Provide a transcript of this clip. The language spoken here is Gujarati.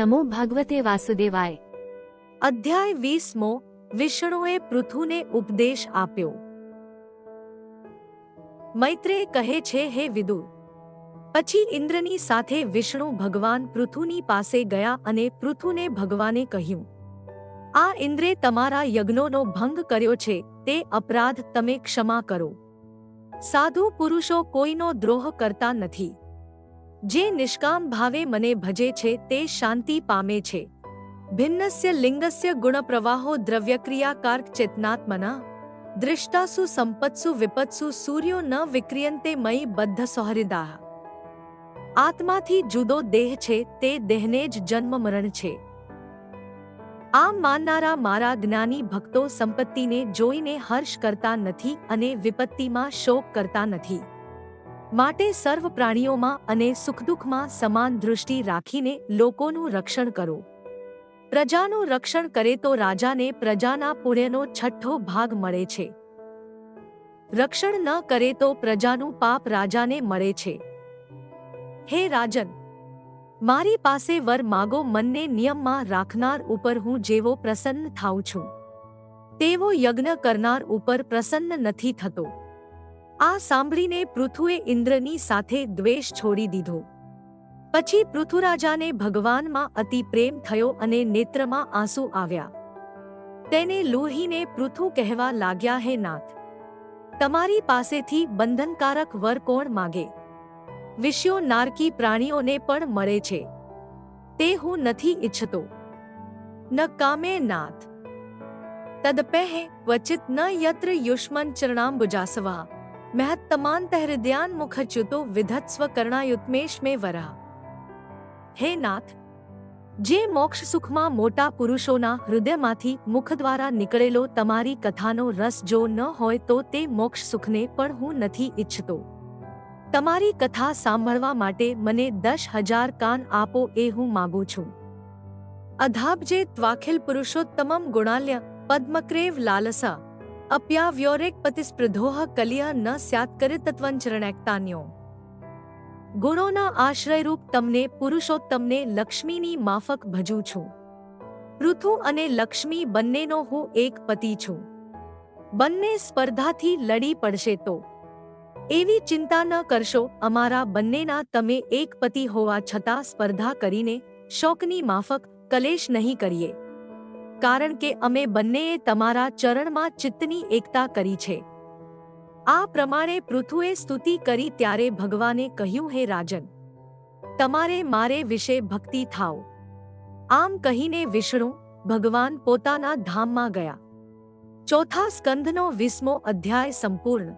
નમો ભગવતે વાસુદેવાય. અધ્યાય વીસમો, વિષ્ણુએ પૃથુને ઉપદેશ આપ્યો. મૈત્રેય કહે છે, હે વિદુર, પછી ઇન્દ્રની સાથે વિષ્ણુ ભગવાન પૃથુની પાસે ગયા અને પૃથુને ભગવાને કહ્યું, આ ઇન્દ્રે તમારા યજ્ઞોનો ભંગ કર્યો છે, તે અપરાધ તમે ક્ષમા કરો. સાધુ પુરુષો કોઈનો દ્રોહ કરતા નથી. જે નિષ્કામ ભાવે મને ભજે છે, તે શાંતિ પામે છે. ભિન્નસ્ય લિંગસ્ય ગુણપ્રવાહો દ્રવ્યક્રિયાકાર્ક ચેતનાત્મના. દૃષ્ટાસુ સંપત્સુ વિપત્સુ સૂર્યો ન વિક્રિયંતે મયી બદ્ધ સૌહૃદા આત્માથી જુદો દેહ છે, તે દેહને જ જન્મ મરણ છે. આમ માનનારા મારા જ્ઞાની ભક્તો સંપત્તિને જોઈને હર્ષ કરતા નથી અને વિપત્તિમાં શોક કરતા નથી. માટે સર્વ પ્રાણીઓમાં અને સુખદુઃખમાં સમાન દૃષ્ટિ રાખીને લોકોનું રક્ષણ કરો. પ્રજાનું રક્ષણ કરે તો રાજાને પ્રજાના પુણ્યનો છઠ્ઠો ભાગ મળે છે. રક્ષણ ન કરે તો પ્રજાનું પાપ રાજાને મળે છે. હે રાજન, મારી પાસે વર માગો મનને નિયમમાં રાખનાર ઉપર હું જેવો પ્રસન્ન થાઉં છું. તેવો યજ્ઞ કરનાર ઉપર પ્રસન્ન નથી થતો. આ સાંભળીને પૃથુએ ઇન્દ્રની સાથે દ્વેષ છોડી દીધો. પછી પૃથુરાજાને ભગવાનમાં અતિ પ્રેમ થયો અને નેત્રમાં આંસુ આવ્યા. તેને લોહીને પૃથુ કહેવા લાગ્યા, હે નાથ, તમારી પાસેથી બંધનકારક વર કોણ માગે? વિષયો નારકી પ્રાણીઓને પણ મળે છે. તે હું નથી ઈચ્છતો. ન કામે નાથ. તદપેહ ક્વચિત ન યત્ર યુષ્મન ચરણાંબુજાસવા મહત્તમાંત હૃદયાન મુખચ્યુતો વિધત્સ્વ કરણાયુત્મેશ મે વરા હે નાથ, જે મોક્ષ સુખમાં મોટા પુરુષોના હૃદયમાંથી મુખ દ્વારા નીકળેલો તમારી કથાનો રસ જો ન હોય તો તે મોક્ષ સુખને પણ હું નથી ઈચ્છતો. તમારી કથા સાંભળવા માટે મને દસ હજાર કાન આપો એ હું માગું છું. અધાબજે ત્વાખિલ પુરુષોત્તમમ ગુણાલ્ય પદ્મક્રેવ લાલસા અપ્યાવ્યોરેક પતિસ્પૃધોહ કલિયા ન સ્યાત્કરે તત્વંચરણેકતાન્યો ગુણોના આશ્રયરૂપ તમને પુરુષોત્તમને લક્ષ્મીની માફક ભજું છું. પૃથુ અને લક્ષ્મી બંનેનો હું એક પતિ છું. બંને સ્પર્ધાથી લડી પડશે તો. એવી ચિંતા ન કરશો, અમારા બંનેના તમે એક પતિ હોવા છતાં સ્પર્ધા કરીને શોકની માફક, કલેશ નહીં કરીએ. કારણ કે અમે બંનેએ તમારા ચરણમાં ચિત્તની એકતા કરી છે. આ પ્રમાણે પૃથુએ સ્તુતિ કરી ત્યારે ભગવાને કહ્યું, હે રાજન, તમારે મારે વિશે ભક્તિ થાઓ આમ કહીને વિષ્ણુ ભગવાન પોતાના ધામમાં ગયા. ચોથા સ્કંધનો વીસમો અધ્યાય સંપૂર્ણ.